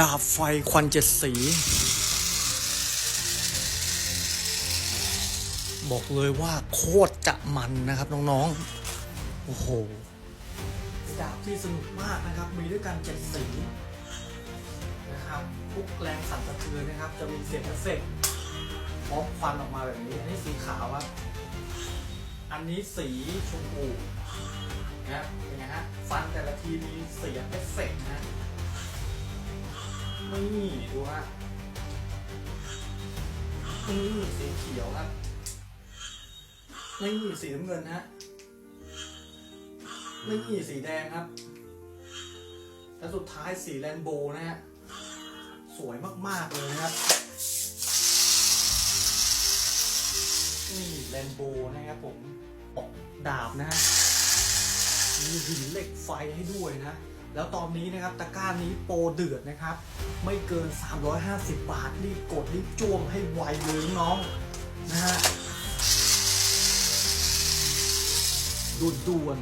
ดาบไฟควันเจ็ดสี บอกเลยว่าโคตรจะมันนะครับน้องๆ โอ้โห ดาบที่สนุกมากนะครับ มีด้วยกันเจ็ดสีนะครับทุกแรงสั่นสะเทือนนะครับ จะมีเสียงเอฟเฟกต์พร้อมควันออกมาแบบนี้ อันนี้สีขาวครับ อันนี้สีชมพูนะเป็นไงฮะ ฟันแต่ละทีมี นี่ดูฮะนี่สีเขียวครับนี่สีน้ำเงินฮะนี่สีแดงครับ และสุดท้ายสีแรนโบว์นะฮะ สวยมาก ๆ เลยนะครับนี่แรนโบว์นะครับผมออกดาบนะฮะมีหินเหล็กไฟให้ด้วยนะ แล้วตอนนี้นะครับตะกร้านี้โปรเดือดนะครับ ไม่เกิน 350 บาท รีบกดรีบจ้วงให้ไวเลยน้องนะฮะด่วน